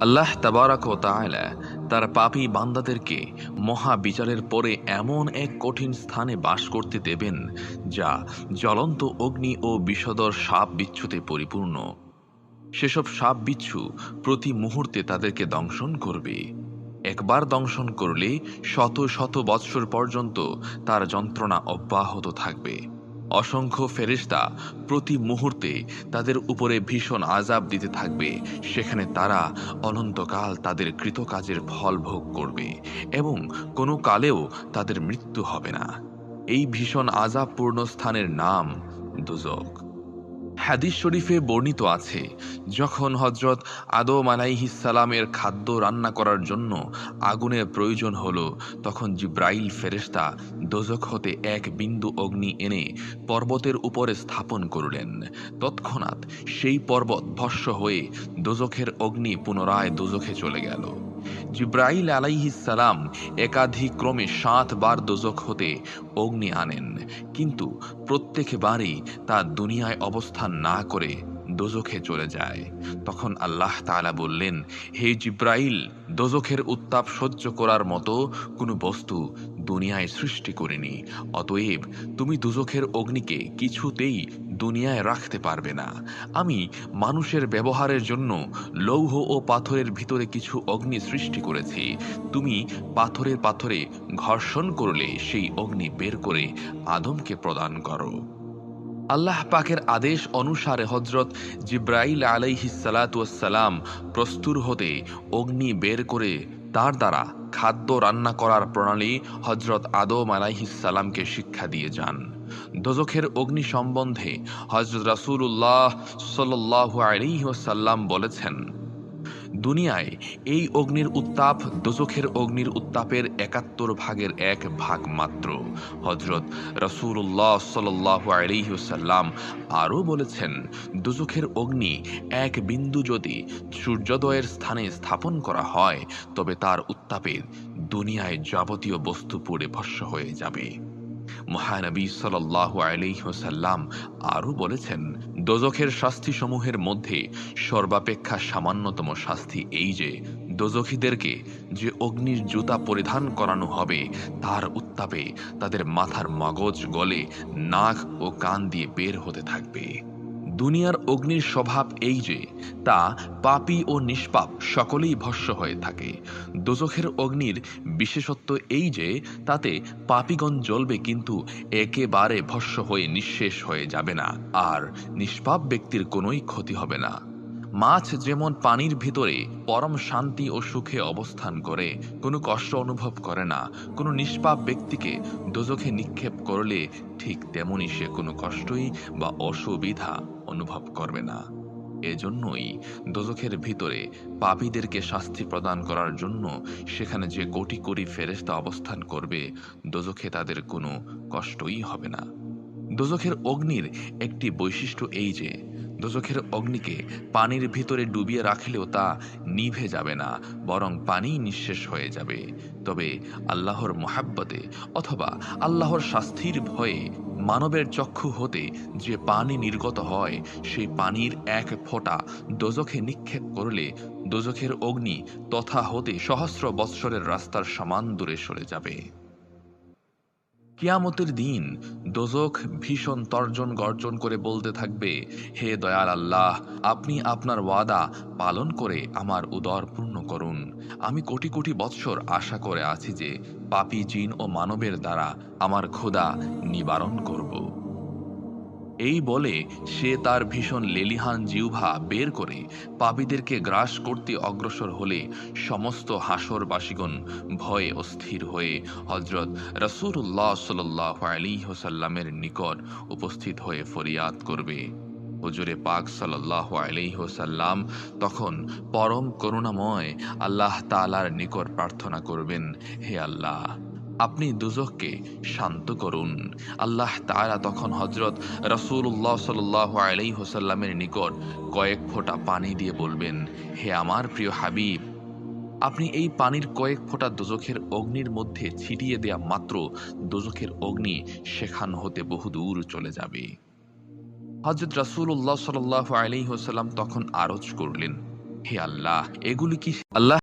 আল্লাহ তাবারাক ও তাআলা তার পাপী বান্দাদেরকে মহা বিচারের পরে এমন এক কঠিন স্থানে বাস করতে দেবেন, যা জ্বলন্ত অগ্নি ও বিষদর সাপ বিচ্ছুতে পরিপূর্ণ। সেসব সাপ বিচ্ছু প্রতি মুহূর্তে তাদেরকে দংশন করবে। একবার দংশন করলে শত শত বৎসর পর্যন্ত তার যন্ত্রণা অব্যাহত থাকবে। অসংখ্য ফেরিস্তা প্রতি মুহূর্তে তাদের উপরে ভীষণ আজাব দিতে থাকবে। সেখানে তারা অনন্তকাল তাদের কৃতকাজের ফল ভোগ করবে এবং কোনো কালেও তাদের মৃত্যু হবে না। এই ভীষণ আজাবপূর্ণ স্থানের নাম দুজক। হাদিস শরীফে বর্ণিত আছে, যখন হজরত আদম আলাইহিসালামের খাদ্য রান্না করার জন্য আগুনের প্রয়োজন হলো, তখন জিব্রাইল ফেরেশতা দোজক হতে এক বিন্দু অগ্নি এনে পর্বতের উপরে স্থাপন করলেন। তৎক্ষণাৎ সেই পর্বত ভস্য হয়ে দোজখের অগ্নি পুনরায় দোজখে চলে গেল। জিব্রাইল আলাইহিসালাম একাধিক্রমে সাতবার দোজক হতে অগ্নি আনেন। কিন্তু প্রত্যেকবারই তা দুনিয়ায় অবস্থান না করে দোজখে চলে যায়। তখন আল্লাহ তাআলা বললেন, হে জিব্রাইল, দোজখের উত্তাপ সহ্য করার মতো কোনো বস্তু দুনিয়ায় সৃষ্টি করিনি। অতএব তুমি দুজখের অগ্নিকে কিছুতেই দুনিয়ায় রাখতে পারবে না। আমি মানুষের ব্যবহারের জন্য লৌহ ও পাথরের ভিতরে কিছু অগ্নি সৃষ্টি করেছি। তুমি পাথরের পাথরে ঘর্ষণ করলে সেই অগ্নি বের করে আদমকে প্রদান করো। আল্লাহ পাকের আদেশ অনুসারে হজরত জিব্রাইল আলাইহিসালাতাম প্রস্তুর হতে অগ্নি বের করে তার দ্বারা খাদ্য রান্না করার প্রণালী হজরত আদম আলাইহিসাল্লামকে শিক্ষা দিয়ে যান। দোজখের অগ্নি সম্বন্ধে হজরত রাসূলুল্লাহ সাল্লাহ আলিহাসাল্লাম বলেছেন দুনিয়ায় এই অগ্নির উত্তাপ দোজখের অগ্নির উত্তাপের একাত্তর ভাগের এক ভাগ মাত্র। হজরত রসুল্লাহ সাল্লাহ আলিহাসাল্লাম আরও বলেছেন, দোজখের অগ্নি এক বিন্দু যদি সূর্যোদয়ের স্থানে স্থাপন করা হয়, তবে তার উত্তাপে দুনিয়ায় যাবতীয় বস্তু পুড়ে ভস্য হয়ে যাবে। মহানবী সাল্লাহ আলিহাসাল্লাম আরও বলেছেন দোজখের শাস্তিসমূহের মধ্যে সর্বাপেক্ষা সামান্যতম শাস্তি এই যে, দোজখীদেরকে যে অগ্নির জুতা পরিধান করানো হবে, তার উত্তাপে তাদের মাথার মগজ, গলে নাক ও কান দিয়ে বের হতে থাকবে। দুনিয়ার অগ্নির স্বভাব এই যে, তা পাপি ও নিষ্পাপ সকলেই ভস্য হয়ে থাকে। দোজখের অগ্নির বিশেষত্ব এই যে, তাতে পাপিগণ জ্বলবে কিন্তু একেবারে ভস্য হয়ে নিঃশেষ হয়ে যাবে না, আর নিষ্পাপ ব্যক্তির কোনোই ক্ষতি হবে না। মাছ যেমন পানির ভিতরে পরম শান্তি ও সুখে অবস্থান করে, কোনো কষ্ট অনুভব করে না, কোনো নিষ্পাপ ব্যক্তিকে দোজখে নিক্ষেপ করলে ঠিক তেমনি সে কোনো কষ্টই বা অসুবিধা অনুভব করবে না। এজন্যই দোজখের ভিতরে পাপীদেরকে শাস্তি প্রদান করার জন্য সেখানে যে কোটি কোটি ফেরেস্তা অবস্থান করবে দোজখে তাদের কোনো কষ্টই হবে না। দোজখের অগ্নির একটি বৈশিষ্ট্য এই যে দোজখের অগ্নিকে পানির ভিতরে ডুবিয়ে রাখলেও তা নিভে যাবে না, বরং পানি নিঃশেষ হয়ে যাবে। তবে আল্লাহর মহাব্বতে অথবা আল্লাহর শাস্তির ভয়ে মানবের চক্ষু হতে যে পানি নির্গত হয়, সেই পানির এক ফোঁটা দোজখে নিক্ষেপ করলে দোজখের অগ্নি তথা হতে সহস্র বৎসরের রাস্তার সমান দূরে সরে যাবে। কিয়ামতের দিন দোজক ভীষণ তর্জন গর্জন করে বলতে থাকবে, হে দয়াল আল্লাহ, আপনি আপনার ওয়াদা পালন করে আমার উদর পূর্ণ করুন। আমি কোটি কোটি বৎসর আশা করে আছি যে পাপি জিন ও মানবের দ্বারা আমার ক্ষুদা নিবারণ করব। এই বলে সে তার ভীষণ লেলিহান জিউভা বের করে পাপীদেরকে গ্রাস করতে অগ্রসর হলে সমস্ত হাসরবাসীগণ ভয়ে অস্থির হয়ে হজরত রসুল্লাহ সাল্লাহ আলী হোসাল্লামের নিকট উপস্থিত হয়ে ফরিয়াদ করবে। হুজুরে পাক সাল্লাহ আলাইহসাল্লাম তখন পরম করুণাময় আল্লাহ তালার নিকট প্রার্থনা করবেন, হে আল্লাহ আপনি দুজককে শান্ত করুন। আল্লাহ তাআলা তখন হজরত রসুল্লাহ সাল্লাহ আলাই হোসাল্লামের নিকট কয়েক ফোঁটা পানি দিয়ে বলবেন, হে আমার প্রিয় হাবিব, আপনি এই পানির কয়েক ফোঁটা দোজখের অগ্নির মধ্যে ছিটিয়ে দেয়া মাত্র দোজখের অগ্নি সেখান হতে বহুদূর চলে যাবে। হজরত রাসুল্লাহ সাল্লাহ আলি হোসাল্লাম তখন আরজ করলেন, হে আল্লাহ, এগুলি কি আল্লাহ